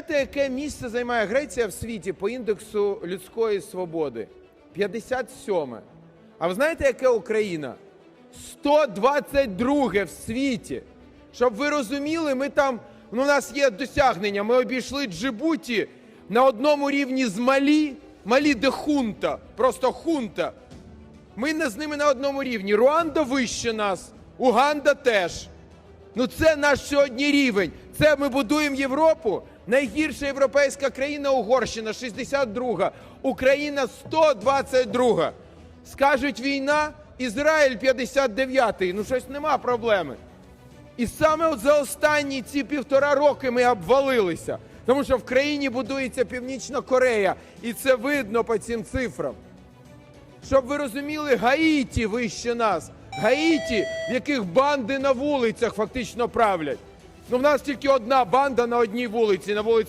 знаєте, яке місце займає Греція в світі по індексу людської свободи? 57. А ви знаєте, яке Україна? 122 в світі. Щоб ви розуміли, ми там, ну, у нас є досягнення. Ми обійшли Джибуті на одному рівні з Малі. Малі де хунта, просто хунта. Ми не з ними на одному рівні. Руанда вище нас, Уганда теж. Ну це наш сьогодні рівень. Це ми будуємо Європу. Найгірша європейська країна Угорщина 62, Україна 122. Скажуть війна, Ізраїль 59. Ну щось нема проблеми. І саме от за останні ці півтора роки ми обвалилися. Тому що в країні будується Північна Корея, і це видно по цим цифрам. Щоб ви розуміли, Гаїті вище нас. Гаїті, в яких банди на вулицях фактично правлять. Ну, в нас тільки одна банда на одній вулиці, на вулиці.